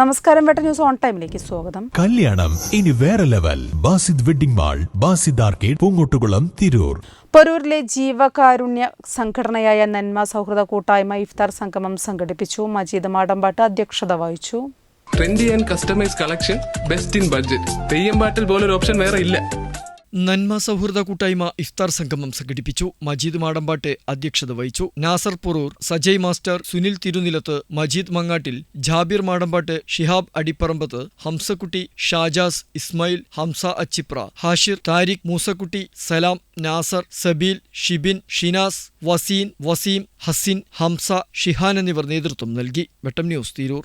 നമസ്കാരം വെട്ട news on ടൈമിലേക്ക് സ്വാഗതം. കല്യാണം. ഇനി വേറെ level. Basid wedding mall Basid arcade Poongottukulam Tirur. പൊരൂരിലെ ജീവകാരുണ്യ സംഘടനയായ നന്മ സൗഹൃദ കൂട്ടായ്മ ഇഫ്താർ സംഗമം സംഘടിപ്പിച്ചു. മജീദ് മാടമ്പാട്ട് അധ്യക്ഷത വഹിച്ചു. Trendy and customise collection best in budget Theyyam പാട്ടിൽ പോലൊരു ഓപ്ഷൻ വേറെ ഇല്ല. നന്മ സൗഹൃദ കൂട്ടായ്മ ഇഫ്താർ സംഗമം സംഘടിപ്പിച്ചു മജീദ് മാടമ്പാട്ട് അധ്യക്ഷത വഹിച്ചു. നാസർ പൊറൂർ സജയ് മാസ്റ്റർ സുനിൽ തിരുനിലത്ത് മജീദ് മങ്ങാട്ടിൽ ജാബിർ മാടമ്പാട്ട് ഷിഹാബ് അടിപ്പറമ്പത്ത് ഹംസക്കുട്ടി ഷാജാസ് ഇസ്മായിൽ ഹംസ അച്ചിപ്ര ഹാഷിർ താരിഖ് മൂസക്കുട്ടി സലാം നാസർ സബീൽ ഷിബിൻ ഷിനാസ് വസീൻ വസീം ഹസിൻ ഹംസ ഷിഹാൻ എന്നിവർ നേതൃത്വം നൽകി. വെട്ടം ന്യൂസ് തിരൂർ.